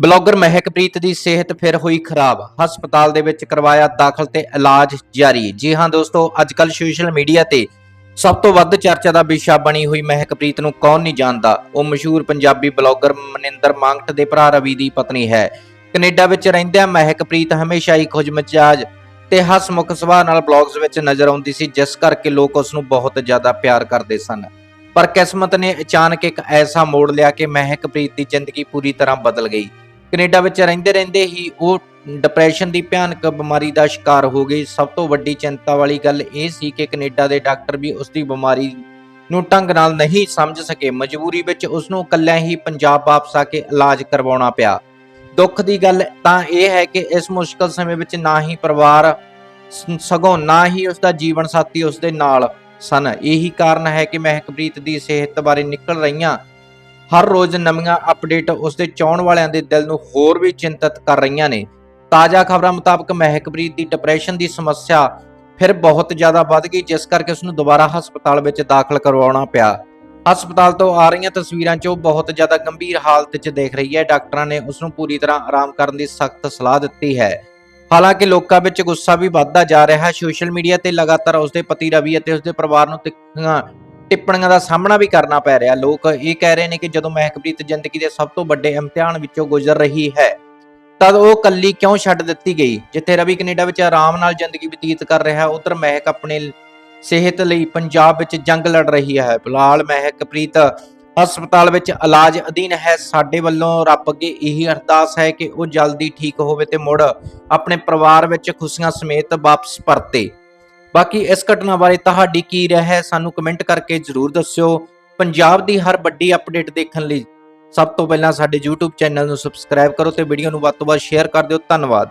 Blogger Mehakpreet ਦੀ ਸਿਹਤ ਫਿਰ ਹੋਈ ਖਰਾਬ। ਹਸਪਤਾਲ ਦੇ ਵਿੱਚ ਕਰਵਾਇਆ ਦਾਖਲ ਤੇ ਇਲਾਜ ਜਾਰੀ। ਜੀ ਹਾਂ ਦੋਸਤੋ ਅੱਜ ਅੱਜਕੱਲ ਸੋਸ਼ਲ ਮੀਡੀਆ ਤੇ ਸਭ ਤੋਂ ਵੱਧ ਚਰਚਾ ਦਾ ਵਿਸ਼ਾ ਬਣੀ ਹੋਈ ਮਹਿਕਪ੍ਰੀਤ ਨੂੰ ਕੌਣ ਨਹੀਂ ਜਾਣਦਾ? ਉਹ ਮਸ਼ਹੂਰ ਪੰਜਾਬੀ ਬਲੌਗਰ ਮਨਿੰਦਰ ਮੰਗਟ ਦੇ ਭਰਾ ਰਵੀ ਦੀ ਪਤਨੀ ਹੈ। ਕੈਨੇਡਾ ਵਿੱਚ ਰਹਿੰਦਿਆਂ ਮਹਿਕਪ੍ਰੀਤ ਹਮੇਸ਼ਾ ਹੀ ਖੁਸ਼ਮਿਜਾਜ ਤੇ ਹਸਮੁਖ ਸੁਭਾਅ ਨਾਲ ਬਲੌਗਸ ਵਿੱਚ ਨਜ਼ਰ ਆਉਂਦੀ ਸੀ, ਜਿਸ ਕਰਕੇ ਲੋਕ ਉਸ ਨੂੰ ਬਹੁਤ ਜ਼ਿਆਦਾ ਪਿਆਰ ਕਰਦੇ ਸਨ। ਪਰ ਕਿਸਮਤ ਨੇ ਅਚਾਨਕ ਇੱਕ ਐਸਾ ਮੋੜ ਲਿਆ ਕਿ ਮਹਿਕਪ੍ਰੀਤ ਦੀ ਜ਼ਿੰਦਗੀ ਪੂਰੀ ਤਰ੍ਹਾਂ ਬਦਲ ਗਈ। ਕੈਨੇਡਾ ਵਿੱਚ ਰਹਿੰਦੇ ਰਹਿੰਦੇ ਹੀ ਉਹ ਡਿਪਰੈਸ਼ਨ ਦੀ ਭਿਆਨਕ ਬਿਮਾਰੀ ਦਾ ਸ਼ਿਕਾਰ ਹੋ ਗਈ ਸਭ ਤੋਂ ਵੱਡੀ ਚਿੰਤਾ ਵਾਲੀ ਗੱਲ ਇਹ ਸੀ ਕਿ ਕੈਨੇਡਾ ਦੇ ਡਾਕਟਰ ਵੀ ਉਸ ਦੀ ਬਿਮਾਰੀ ਨੂੰ ਢੰਗ ਨਾਲ ਨਹੀਂ ਸਮਝ ਸਕੇ। ਮਜਬੂਰੀ ਵਿੱਚ ਉਸ ਨੂੰ ਇਕੱਲਿਆਂ ਹੀ ਪੰਜਾਬ ਵਾਪਸ ਆ ਕੇ ਇਲਾਜ ਕਰਵਾਉਣਾ ਪਿਆ। ਦੁੱਖ ਦੀ ਗੱਲ ਤਾਂ ਇਹ ਹੈ ਕਿ ਇਸ ਮੁਸ਼ਕਲ ਸਮੇਂ ਵਿੱਚ ਨਾ ਹੀ ਪਰਿਵਾਰ ਸਗੋਂ ਨਾ ਹੀ ਉਸ ਦਾ ਜੀਵਨ ਸਾਥੀ ਉਸ ਦੇ ਨਾਲ ਸਨ। ਇਹੀ ਕਾਰਨ ਹੈ ਕਿ ਮਹਿਕਪ੍ਰੀਤ ਦੀ ਸਿਹਤ ਬਾਰੇ ਨਿਕਲ ਰਹੀਆਂ ਹਰ ਰੋਜ਼ ਨਵੀਆਂ ਅਪਡੇਟ ਉਸ ਦੇ ਚਾਹਣ ਵਾਲਿਆਂ ਦੇ ਦਿਲ ਨੂੰ ਹੋਰ ਵੀ ਚਿੰਤਤ ਕਰ ਰਹੀਆਂ ਨੇ। ਤਾਜ਼ਾ ਖਬਰਾਂ ਮੁਤਾਬਕ ਮਹਿਕਪ੍ਰੀਤ ਦੀ ਡਿਪਰੈਸ਼ਨ ਦੀ ਸਮੱਸਿਆ ਫਿਰ ਬਹੁਤ ਜ਼ਿਆਦਾ ਵੱਧ ਗਈ, ਜਿਸ ਕਰਕੇ ਉਸ ਨੂੰ ਦੁਬਾਰਾ ਹਸਪਤਾਲ ਵਿੱਚ ਦਾਖਲ ਕਰਵਾਉਣਾ ਪਿਆ। ਹਸਪਤਾਲ ਤੋਂ ਆ ਰਹੀਆਂ ਤਸਵੀਰਾਂ 'ਚ ਉਹ ਬਹੁਤ ਜ਼ਿਆਦਾ ਗੰਭੀਰ ਹਾਲਤ 'ਚ ਦੇਖ ਰਹੀ ਹੈ। ਡਾਕਟਰਾਂ ਨੇ ਉਸ ਨੂੰ ਪੂਰੀ ਤਰ੍ਹਾਂ ਆਰਾਮ ਕਰਨ ਦੀ ਸਖਤ ਸਲਾਹ ਦਿੱਤੀ ਹੈ। ਹਾਲਾਂਕਿ ਲੋਕਾਂ ਵਿੱਚ ਗੁੱਸਾ ਵੀ ਵੱਧਦਾ ਜਾ ਰਿਹਾ ਹੈ। ਸੋਸ਼ਲ ਮੀਡੀਆ ਤੇ ਲਗਾਤਾਰ ਉਸਦੇ ਪਤੀ ਰਵੀ ਅਤੇ ਉਸਦੇ ਪਰਿਵਾਰ ਨੂੰ ਤਿੱਖੀਆਂ ਟਿੱਪਣੀਆਂ ਦਾ ਸਾਹਮਣਾ ਵੀ ਕਰਨਾ ਪੈ ਰਿਹਾ। ਲੋਕ ਇਹ ਕਹਿ ਰਹੇ ਨੇ ਕਿ ਜਦੋਂ ਮਹਿਕਪ੍ਰੀਤ ਜ਼ਿੰਦਗੀ ਦੇ ਸਭ ਤੋਂ ਵੱਡੇ ਇਮਤਿਹਾਨ ਵਿੱਚੋਂ ਗੁਜ਼ਰ ਰਹੀ ਹੈ, ਤਦ ਉਹ ਕੱਲੀ ਕਿਉਂ ਛੱਡ ਦਿੱਤੀ ਗਈ? ਜਿੱਥੇ ਰਵੀ ਕੈਨੇਡਾ ਵਿੱਚ ਆਰਾਮ ਨਾਲ ਜ਼ਿੰਦਗੀ ਬਤੀਤ ਕਰ ਰਿਹਾ ਹੈ ਉਧਰ ਮਹਿਕ ਆਪਣੇ ਸਿਹਤ ਲਈ ਪੰਜਾਬ ਵਿੱਚ ਜੰਗ ਲੜ ਰਹੀ ਹੈ। ਫਿਲਹਾਲ ਮਹਿਕਪ੍ਰੀਤ ਹਸਪਤਾਲ ਵਿੱਚ ਇਲਾਜ ਅਧੀਨ ਹੈ। ਸਾਡੇ ਵੱਲੋਂ ਰੱਬ ਅੱਗੇ ਇਹੀ ਅਰਦਾਸ ਹੈ ਕਿ ਉਹ ਜਲਦੀ ਠੀਕ ਹੋਵੇ ਤੇ ਮੁੜ ਆਪਣੇ ਪਰਿਵਾਰ ਵਿੱਚ ਖੁਸ਼ੀਆਂ ਸਮੇਤ ਵਾਪਸ ਪਰਤੇ। ਬਾਕੀ ਇਸ ਘਟਨਾ ਬਾਰੇ ਤੁਹਾਡੀ ਕੀ ਰਾਏ ਹੈ, ਸਾਨੂੰ ਕਮੈਂਟ ਕਰਕੇ ਜਰੂਰ ਦੱਸਿਓ। ਪੰਜਾਬ ਦੀ ਹਰ ਵੱਡੀ ਅਪਡੇਟ ਦੇਖਣ ਲਈ ਸਭ ਤੋਂ ਪਹਿਲਾਂ ਸਾਡੇ YouTube ਚੈਨਲ ਨੂੰ ਸਬਸਕ੍ਰਾਈਬ ਕਰੋ ਤੇ ਵੀਡੀਓ ਨੂੰ ਵੱਧ ਤੋਂ ਵੱਧ ਸ਼ੇਅਰ ਕਰ ਦਿਓ। ਧੰਨਵਾਦ।